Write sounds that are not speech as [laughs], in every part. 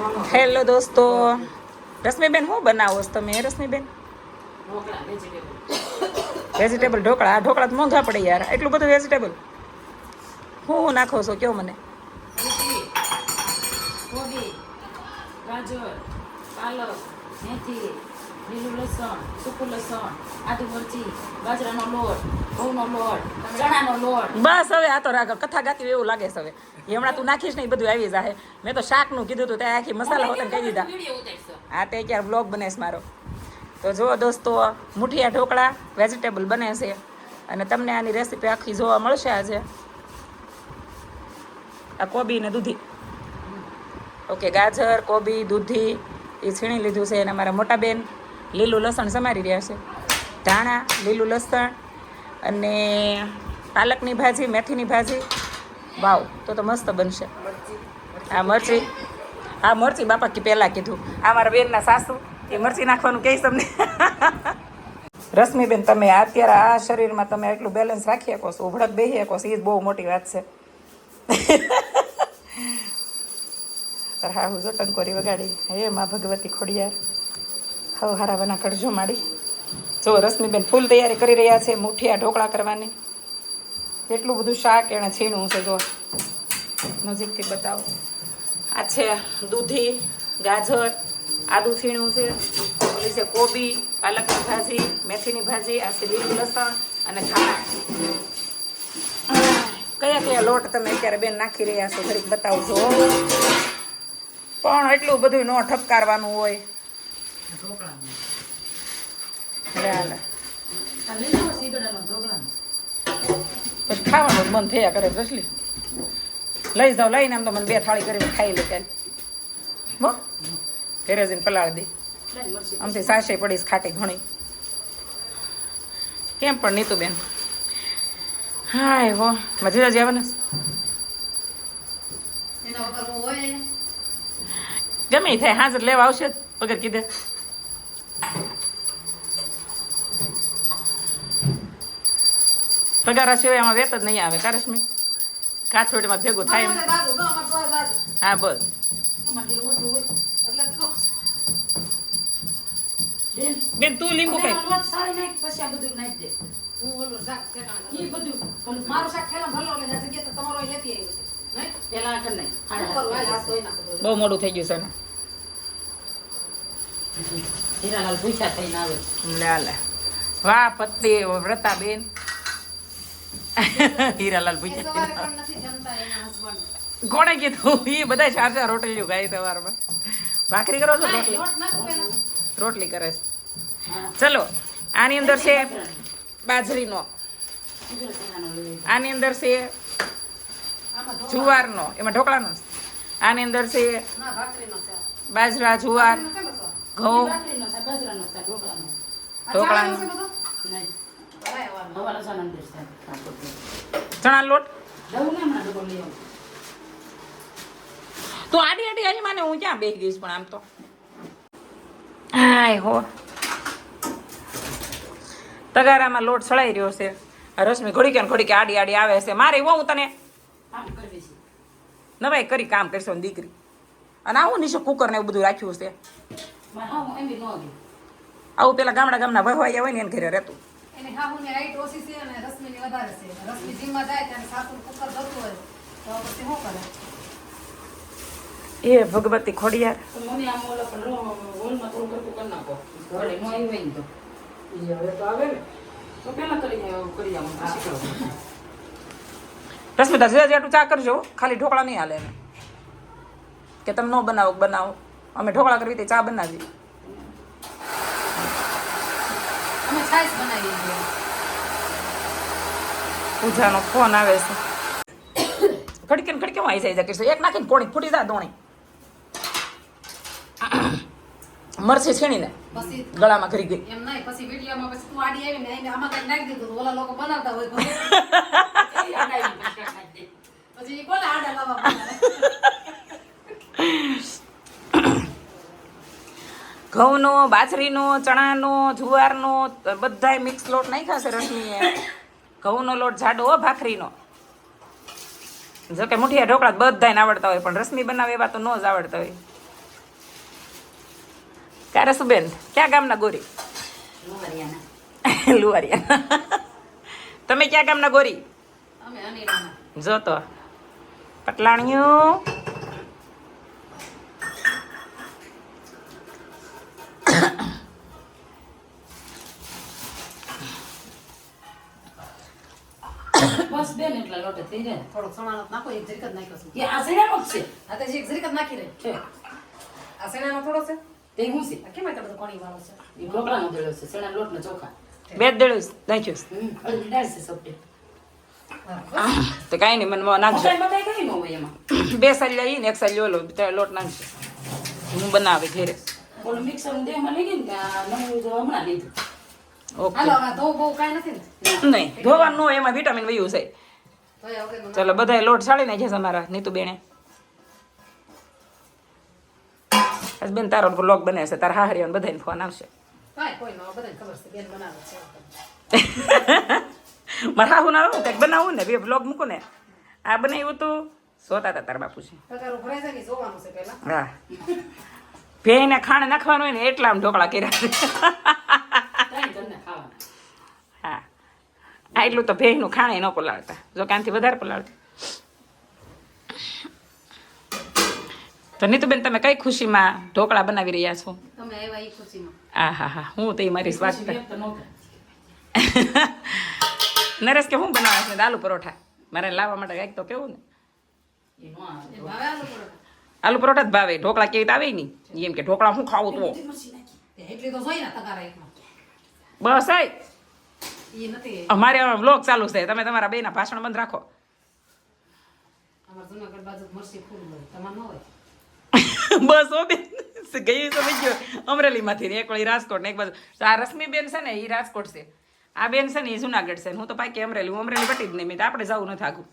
Hello દોસ્તો. રશ્મિબેન શું બનાવો છો તમે રશ્મિબેન? વેજીટેબલ ઢોકળા. આ ઢોકળા તો મોંઘા પડે યાર. એટલું બધું વેજીટેબલ હું હું નાખો છો, કયો મને? ગાજર, પાલક, મેથી. લીલું લસણ સૂકું લસણ આદુ મરચી બાજરાનો લોટ ઘઉંનો લોટ ચણાનો લોટ. બસ હવે આ તો રાગ કથા ગાતી એવું લાગે છે હવે. હમણાં તું નાખીશ ને એ બધું આવી જાય મેં તો શાકનું કીધું હતું ત્યાં આખી મસાલા હોતે કહી દીધા. આ તે ક્યારે બ્લોગ બને છે મારો. તો જુઓ દોસ્તો મુઠિયા ઢોકળા વેજીટેબલ બને છે. અને તમને આની રેસીપી આખી જોવા મળશે આજે. આ કોબી ને દૂધી. ઓકે ગાજર કોબી દૂધી એ છીણી લીધું છે અને મારા મોટા બેન લીલું લસણ સમારી રહ્યા છે. ધાણા, લીલું લસણ અને પાલકની ભાજી, મેથીની ભાજી. વાવ, તો તો મસ્ત બનશે. આ મરચી આ મરચી બાપા કે પહેલાં કીધું. આ મારા બેનના સાસુ, એ મરચી નાખવાનું કહીશ તમને. રશ્મિબેન, તમે અત્યારે આ શરીરમાં તમે એટલું બેલેન્સ રાખી શકો છો, ઉભડક બેસી શકો છો એ જ બહુ મોટી વાત છે. હા હું જો ટંકોરી વગાડી. હે માં ભગવતી ખોડિયાર. હવે હારા બના કરજો માડી. જો રશ્મિબેન ફૂલ તૈયારી કરી રહ્યા છે મુઠિયા ઢોકળા કરવાની. કેટલું બધું શાક એણે છીણવું છે જો. નજીકથી બતાવો. આ છે દૂધી, ગાજર, આદુ છીણું છે. ઓલી છે કોબી, પાલકની ભાજી, મેથીની ભાજી, આ છે લીલું લસણ અને ધાણા કયા કયા લોટ તમે અત્યારે બેન નાખી રહ્યા છો, ઘડીક બતાવજો. પણ એટલું બધું ન ઠપકારવાનું હોય. પછી ખાવાનું મન થયા કરે રસલી લઈ જાવ લઈને આમ તો મને બે થાળી કરીને ખાઈ લે ત્યારે બો ઘેરે જઈને પલાળી દે. આમથી સાસે પડીશ ખાટી ઘણી. કેમ પણ નીતુ બેન હાય હો મજા જ આવે ને. ગમે થાય હાજર લેવા આવશે વગર કીધે. પગારા સિવાય એમાં વેત જ નહીં આવે કારશ્મી કાછોડીમાં ભેગું થાય હા બસ. બેન. તું લીંબુ ખાઈ પછી આ બધું નાખી દે. હું ઓલું શાક ઈ બધું મારું શાક થેલામાં ભરલો એટલે આ તો તમારો લેતી આવ્યું છે. પેલા કર નાખ શું કરું? હાલ હાથ ધોઈ નાખો બધું. બહુ મોડું થઈ ગયું છે ને. હીરાલાલ પૂછ્યા થઈને આવે લે લે. વાહ પત્તી વ્રતા બેન હીરાલાલ husband. કોણે કીધું એ બધા ચાર ચાર રોટલીઓ ગાય સવારમાં. ભાખરી કરો છો રોટલી. રોટલી કરે છે. ચલો આની અંદર છે બાજરીનો. આની અંદર છે જુવારનો એમાં ઢોકળાનો આની અંદર છે. બાજરા જુવાર? ઘઉં. ઢોકળાનો ચણા લોટ? તો આડી આડી આની માને હું ક્યાં બેસી ગઈશ પણ આમ તો. હાય હો. તગારામાં લોટ સળાઈ રહ્યો છે. રશ્મિ ઘડી કે ને ઘડીકે આડી આડી આવે છે. મારે હું તને નવાઈ કરી કામ કરશો ને દીકરી. અને આવું નીચે કુકર ને એવું બધું રાખ્યું છે. આવું પેલા ગામડા ગામના વહવાયા હોય ને એને ઘરે રહેતું. એની હાહુની height ઓછી છે અને રશ્મિની વધારે છે. રશ્મિ જીમમાં જાય ત્યારે સાસુનું કુકર ધરતું હોય તો પછી શું કરે? એ ભગવતી ખોડિયાર. તો મને આમ ઓલો પણ હોલમાં થોડું કરતું કરી નાખો. ઘરે નો આવી હોય ને તો. ઈ હવે તો આવે ને. તો પેલા કરી કરી આવું પછી કરો રશ્મિતા જે જેટલું ચા કરજો ખાલી ઢોકળા નહીં હાલે કે તમે ન બનાવો બનાવો. અમે ઢોકળા કરવી તે ચા બનાવી અમે છાશ બનાવીએ છીએ. પૂજાનો ફોન આવે છે. ખડકે ખડકે આવી જાય કરશે એક નાખીને કોણી ફૂટી જાય દોણી મરસી છીણીને પછી ગળામાં ઘરી ગઈ. એમ નહીં પછી વિડીયોમાં પછી તું આડી આવીને આમાં નાખી દીધું ઓલા લોકો બનાવતા હોય [laughs] ઘરે. પછી ઈ કોને આડા લાવવા બનાવે? ઘઉંનો બાજરીનો ચણાનો જુવારનો બધાય મિક્સ લોટ નાખ્યા છે રસમીએ ઘઉંનો લોટ જાડો હો ભાખરીનો. જોકે મુઠિયા ઢોકળા બધાને આવડતા હોય પણ રસમી બનાવે એવા તો ન જ આવડતા હોય. કારસુબેન ક્યાં ગામના ગોરી? લુવારિયાના. લુવારિયા તમે ક્યાં ગામના ગોરી? જો તો. પટલાણીયું બસ બેન એટલા લોટે થઈ જાય થોડોક સણાનો નાખો એક જરીક જ નાખ્યો છે એ આ શેનાનો જ છે આ તો એક જરીક જ નાખી રહી છે આ શેણાનો થોડો છે તે હું છે કેમ આ બધો પાણી વાળો છે એ ઢોકળાનો દળ્યો છે શેણા લોટ ને ચોખા બે જ નાખ્યો છે હમ છે સપટે તો કાંઈ નહીં મને નાખજો બે સાલ લઈ ને એક સાલી લો ત્યારે લોટ નાખજો હું બનાવે ઘેરે ઓલું મિક્સર દેહમાં લઈ ગઈ ને હમણાં લીધું ઓકે હાલો હવે ધોવું બહુ કાંઈ નથી ને નહીં ધોવાનું એમાં વિટામિન વયું છે ચલો બધાય લોટ સાડી નાખ્યા છે અમારા નીતુ બેને. બેન તારો બ્લોગ બને છે તારા હાહરિયાને બધાને ફોન આવશે. [laughs] મારા હાહુ ના કંઈક બનાવું ને બે બ્લોગ મૂકું ને. આ બનાવ્યું તું સોતા હતા તારા બાપુ છે હા. ભેને ખાણ નાખવાનું હોય ને એટલા આમ ઢોકળા કર્યા [laughs] છે ત્રણ જણને ખાવાના હા આ એટલું તો ભેંનું ખાણે ન પલાળતા. જો કાંથી વધારે પલાળતા. તો નીતુબેન તમે કઈ ખુશીમાં ઢોકળા બનાવી રહ્યા છો? તમે આવ્યા ઈ ખુશીમાં. આ હા હા હું તો મારી સ્વાદ [laughs] નરેશ કે હું બનાવે છે? આલુ પરોઠા. મારે લાવવા માટે કંઈક તો કેવું ને? એ નો આવે એ ભાવે આલુ પરોઠા? જ ભાવે. ઢોકળા કેવી રીતે આવે નહીં? એમ કે ઢોકળા હું ખાવું તો. તે એટલી તો જોઈ ને તગારા એકમાં. બસ આય. અમારે બ્લોગ ચાલુ છે. તમે તમારા બેના ભાષણ બંધ રાખો. [laughs] બસ ઓ બેન ગઈ સમય ગયો. અમરેલીમાંથી એક વળી રાજકોટ ને એક બાજુ. આ રશ્મિ બેન છે ને એ રાજકોટ છે. આ બેન છે ને એ જુનાગઢ છે. હું તો પાકી અમરેલી. હું અમરેલી બટી જ નહીં. મેં તો આપણે જવું નથી આગું.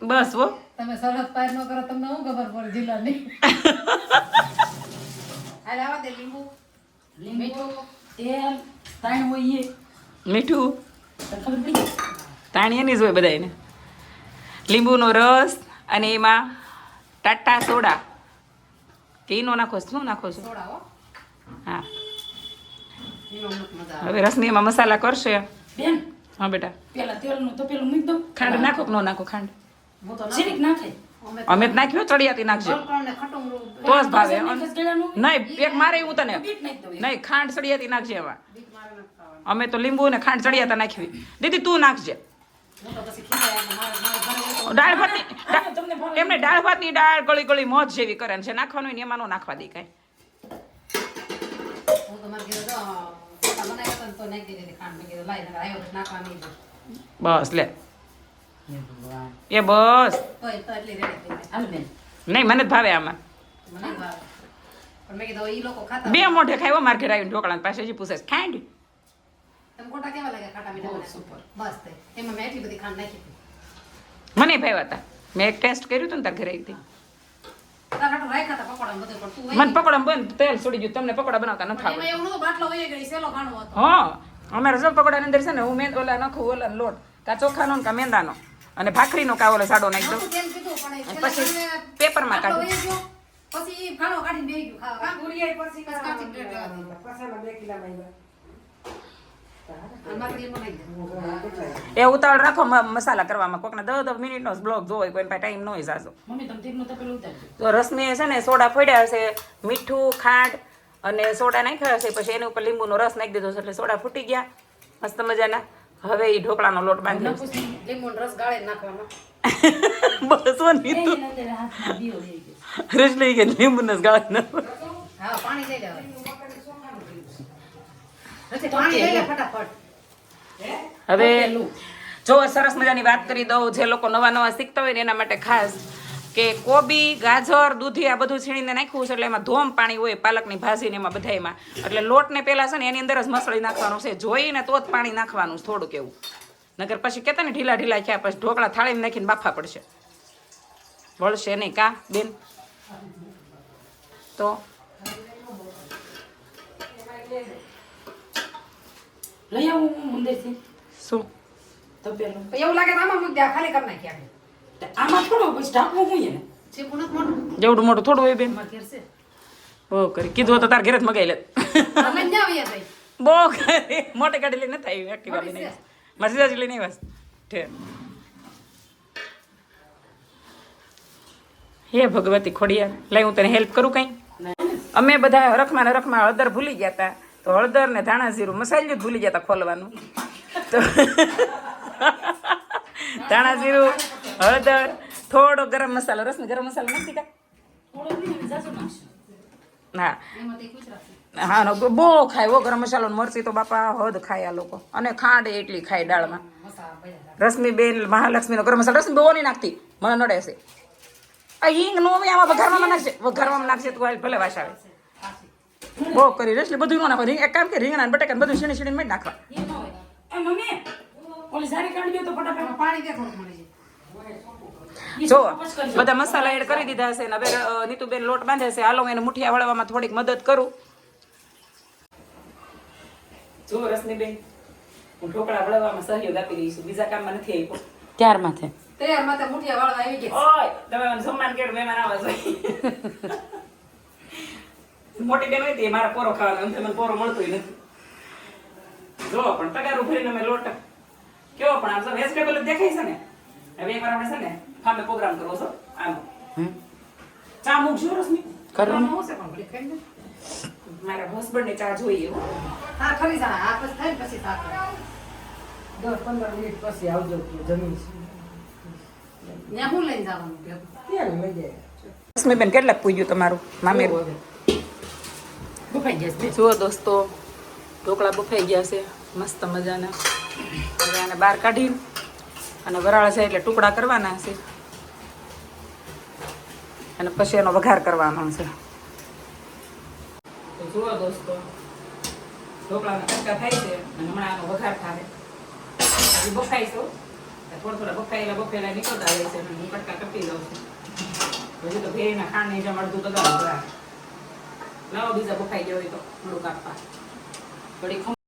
બસ હો. તમે સરહદ પાર ન કરો તમને શું ખબર પડે જિલ્લાની? [laughs] આવા દે લીંબુ. લીંબુ. તેલ તાણ હોય એ. મીઠું? ખબર પડી જ હોય બધાને લીંબુનો રસ અને એમાં ટાટા સોડા. કેનો નાખો? શું નાખો છો? હા. હવે રસની એમાં મસાલા કરશે. બેન હા બેટા. પેલા તેલનું તો પેલું મૂકી દો ખાંડ નાખો કે ન નાખો ખાંડ? અમે જ નાખ્યો ચડિયાતી નાખજો. તો જ ભાવે. નહીં એક મારે હું તને. નહીં ખાંડ ચડિયાતી નાખજે એમાં. અમે તો લીંબુ ને ખાંડ ચડિયાતા નાખવી દીદી તું નાખજે. દાળ ભાતની [laughs] હા, એમને દાળ ભાતની દાળ ગળી ગળી મોજ જેવી કરે ને છે. નાખવાનું હોય ને એમાં ન નાખવા દે કાંઈ. ને બસ લે. એ બસ. નહીં મને જ ભાવે આમાં. બે મોઢે ખાયો માર ઘરે આવીને ઢોકળા પાસે હજી પૂછે ખાંડ? તમે કોટા કેવા લાગે ખાટા મીઠા બહુ બસ તે. એમાં મેં એટલી બધી ખાંડ નાખી મને ભાવ્યા હતા. મેં એક ટેસ્ટ કર્યું હતું ને તાર ઘરે આવી મને પકોડા બંધ તેલ છોડી ગયું તમને પકોડા બનાવતા નથી હા અમારે જો પકોડા અંદર છે ને હું મેં ઓલા નાખું ઓલા લોટ. કા ચોખાનો ને કા મેંદાનો. અને ભાખરીનો કા ઓલો સાડો નાખી દઉં. પછી પેપરમાં કાઢું. પછી ઈ ખાણો કાઢીને બેહી ગયું. ખાવા. કાં ગુરિયાઈ પછી બસ કાચી પ્લેટ લેવા. અને મારે તેલમાં એ ઉતાવળ રાખો મસાલા કરવામાં. કોકને દસ દસ મિનિટનો બ્લોગ જોવો હોય કોઈ પાસે ટાઈમ ન હોય તો પેલું ઉતારજો તો રસમીએ છે ને સોડા ફોડ્યા હશે મીઠું ખાંડ અને સોડા નાખ્યા હશે પછી એની ઉપર લીંબુનો રસ નાખી દીધો છે એટલે સોડા ફૂટી ગયા. મસ્ત મજાના. હવે એ ઢોકળાનો લોટ બાંધી લીંબુનો રસ ગાળે નાખવાનો. [laughs] બસ હો નીતુ એની અંદર હાથમાં દીવો રસ લઈ ગયા લીંબુનો ગાળનો હા, પાણી લઈ લેવાનું. પાણી લઈ લે ફટાફટ. હવે જો સરસ મજાની વાત કરી દઉં જે લોકો નવા નવા શીખતા હોય ને એના માટે ખાસ કે કોબી ગાજર દૂધી આ બધું છીણીને નાખ્યું છે એટલે એમાં ધોમ પાણી હોય પાલકની ભાજી ને એમાં બધાયમાં એટલે લોટને પહેલાં છે ને એની અંદર જ મસળી નાખવાનું છે. જોઈને તો જ પાણી નાખવાનું છે થોડુંક એવું. નગર પછી કહેતા ને ઢીલા ઢીલા થયા પછી ઢોકળા થાળીમાં નાખીને બાફા પડશે. વળશે નહીં કા બેન? તો? લઈ આવું હું મંદિરથી. શું? તપેલું એવું લાગે તો આમાં મૂકી દે, આ ખાલી કરી નાખીએ આપણે. તો આમાં થોડો પછી ઢાંકવું હું એને. જેવડું મોટું થોડું હોય બેન. બહુ કરી. કીધું તો તાર ઘેર જ મગાઈ લે બહુ કરી. મોટે ગાડી લઈને થાય એક્ટિવા લઈને. મર્સિડીઝ લઈને આવ્યા છે. હે ભગવતી ખોડિયાર લઈ હું તને હેલ્પ કરું કંઈ? અમે બધા રખમાં ને રખમાં હળદર ભૂલી ગયા હતા તો હળદર ને ધાણા જીરું મસાલું જ ભૂલી ગયા હતા ખોલવાનું. તો [laughs] ધાણા જીરું હળદર થોડો ગરમ મસાલો રસને ગરમ મસાલો નથી કા હા. હા નો બહુ ખાય બહુ ગરમ મસાલો મરચી તો બાપા હદ ખાય આ લોકો. અને ખાંડ એટલી ખાય દાળમાં. રશ્મિબેન મહાલક્ષ્મીનો ગરમ મસાલો રશ્મિ બહુ નહીં નાખતી. મને નડે છે. આ હિંગ નો બી આમાં વઘારવામાં નાખશે વઘારવામાં નાખશે તો ભલે વાસ આવે. બહુ કરી રસલી બધું ન નાખો. રીંગ એક કામ કે રીંગણા ને બટાકા બધું બધું સીણી મેં નાખવા. જો બધા મસાલા એડ કરી દીધા હશે ને હવે નીતુબેન લોટ બાંધે છે. હાલો એને મુઠિયા વળવામાં થોડીક મદદ કરું. જો રશ્મિબેન હું ઢોકળા વળવામાં સહયોગ આપી રહી છું. બીજા કામમાં નથી આપ્યો. ત્યાર માથે તૈયાર માથે મુઠિયા વાળવા આવી ગયા ઓય તમે મને સન્માન કર્યું મહેમાન આવા જોઈએ મોટી બેન હતી તે મારા પોરો ખાવાનો અંતે મને પોરો મળતો નથી. જો પણ તગારું ભરીને અમે લોટ કેવો પણ આમ વેજીટેબલ જ દેખાય છે ને? હવે એકવાર આપણે છે ને ફામે પ્રોગ્રામ કરવો છો આમ. ચા મૂકજો રશ્મિ. કરવાનું હશે પણ ખાઈ લે. મારા હસબન્ડ ને ચા જોઈએ હા. ખરી જાણે આ પછી થાય ને પછી શાક દસ પંદર મિનિટ પછી આવજો જમીન ત્યાં હું લઈને જવાનું ભેગું લઈ જાય. રશ્મિબેન કેટલાક પૂજ્યું તમારું? મામેરું? બફાઈ ગયા છે. જુઓ દોસ્તો ઢોકળા બફાઈ ગયા છે. મસ્ત મજાના. હવે આને બહાર કાઢીને અને વરાળ છે એટલે ટુકડા કરવાના છે. અને પછી એનો વઘાર કરવાનો છે. તો જુઓ દોસ્તો ઢોકળાના કટકા થાય છે અને હમણાં આનો વઘાર થાય. હજી બફાઈ છો થોડા થોડા બફાયેલા બફાયેલા નીકળતા રહે છે હું કટકા કરતી લઉં છું હજી તો ભેળીના ખાંડની જેમ અડધું તો લાવો બીજા બફાઈ ગયો હોય તો થોડુંક આપવા થોડી